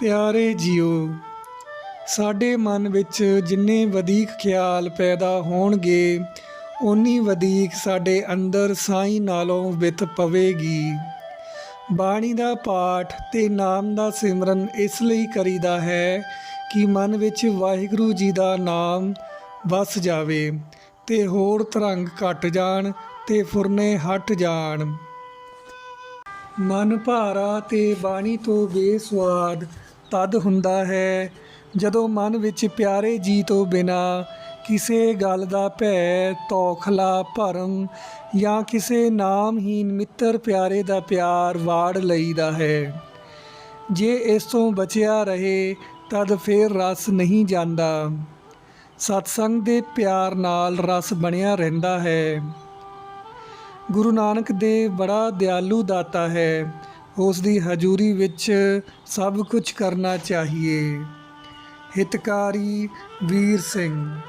ਪਿਆਰੇ ਜੀਓ, ਸਾਡੇ ਮਨ ਵਿੱਚ ਜਿੰਨੇ ਵਧੀਕ ਖਿਆਲ ਪੈਦਾ ਹੋਣਗੇ ਉਨੀ ਵਧੀਕ ਸਾਡੇ ਅੰਦਰ ਸਾਈਂ ਨਾਲੋਂ ਵਿਤ ਪਵੇਗੀ। ਬਾਣੀ ਦਾ ਪਾਠ ਤੇ ਨਾਮ ਦਾ ਸਿਮਰਨ ਇਸ ਲਈ ਕਰੀਦਾ ਹੈ ਕਿ ਮਨ ਵਿੱਚ ਵਾਹਿਗੁਰੂ ਜੀ ਦਾ ਨਾਮ ਵਸ ਜਾਵੇ ਤੇ ਹੋਰ ਤਰੰਗ ਘਟ ਜਾਣ ਤੇ ਫੁਰਨੇ ਹਟ ਜਾਣ। ਮਨ ਭਾਰਾ ਤੇ ਬਾਣੀ ਤੋਂ ਬੇਸਵਾਦ ਤਦ ਹੁੰਦਾ ਹੈ, ਜਦੋਂ ਮਨ ਵਿੱਚ ਪਿਆਰੇ ਜੀ ਤੋਂ ਬਿਨਾ ਕਿਸੇ ਗੱਲ ਦਾ ਭੈ, ਤੌਖਲਾ, ਭਰਮ ਜਾਂ ਕਿਸੇ ਨਾਮਹੀਨ ਮਿੱਤਰ ਪਿਆਰੇ ਦਾ ਪਿਆਰ ਵਾੜ ਲਈਦਾ ਹੈ। ਜੇ ਇਸ ਤੋਂ ਬਚਿਆ ਰਹੇ, ਤਦ ਫੇਰ ਰਸ ਨਹੀਂ ਜਾਂਦਾ। ਸਤਸੰਗ ਦੇ ਪਿਆਰ ਨਾਲ ਰਸ ਬਣਿਆ ਰਹਿੰਦਾ ਹੈ। ਗੁਰੂ ਨਾਨਕ ਦੇਵ ਬੜਾ ਦਿਆਲੂ ਦਾਤਾ ਹੈ। ਉਸ ਦੀ ਹਜ਼ੂਰੀ ਵਿੱਚ ਸਭ ਕੁਝ ਕਰਨਾ ਚਾਹੀਏ। ਹਿਤਕਾਰੀ ਵੀਰ ਸਿੰਘ